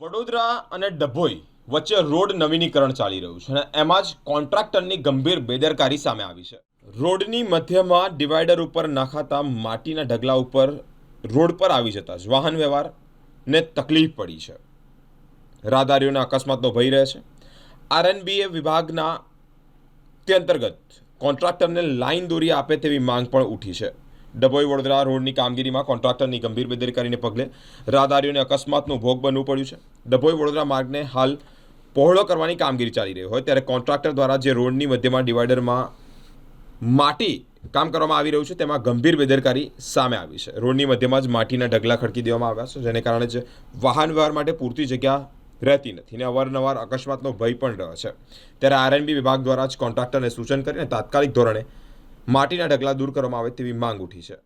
વડોદરા અને ડભોઈ વચ્ચે રોડ નવીનીકરણ ચાલી રહ્યું છે અને એમાં જ કોન્ટ્રાક્ટરની ગંભીર બેદરકારી સામે આવી છે. રોડની મધ્યમાં ડિવાઈડર ઉપર નાખાતા માટીના ઢગલા ઉપર રોડ પર આવી જતા જ વાહન વ્યવહારને તકલીફ પડી છે. રાહદારીઓના અકસ્માતનો ભય રહે છે. આરએનબીએ વિભાગના તે અંતર્ગત કોન્ટ્રાક્ટરને લાઈન દોરી આપે તેવી માંગ પણ ઉઠી છે. ડભોઈ વડોદરા રોડની કામગીરીમાં કોન્ટ્રાક્ટરની ગંભીર બેદરકારીને પગલે રાહદારીઓને અકસ્માતનું ભોગ બનવું પડ્યું છે. ડભોઈ વડોદરા માર્ગને હાલ પહોળો કરવાની કામગીરી ચાલી રહી હોય ત્યારે કોન્ટ્રાક્ટર દ્વારા જે રોડની મધ્યમાં ડિવાઈડરમાં માટી કામ કરવામાં આવી રહ્યું છે, તેમાં ગંભીર બેદરકારી સામે આવી છે. રોડની મધ્યમાં જ માટીના ઢગલા ખડકી દેવામાં આવ્યા છે, જેને કારણે જ વાહન વ્યવહાર માટે પૂરતી જગ્યા રહેતી નથી ને અવારનવાર અકસ્માતનો ભય પણ રહ્યો છે. ત્યારે આરએનબી વિભાગ દ્વારા જ કોન્ટ્રાક્ટરને સૂચન કરીને તાત્કાલિક ધોરણે માટીના ઢગલા દૂર કરવામાં આવે તેવી માંગ ઉઠી છે.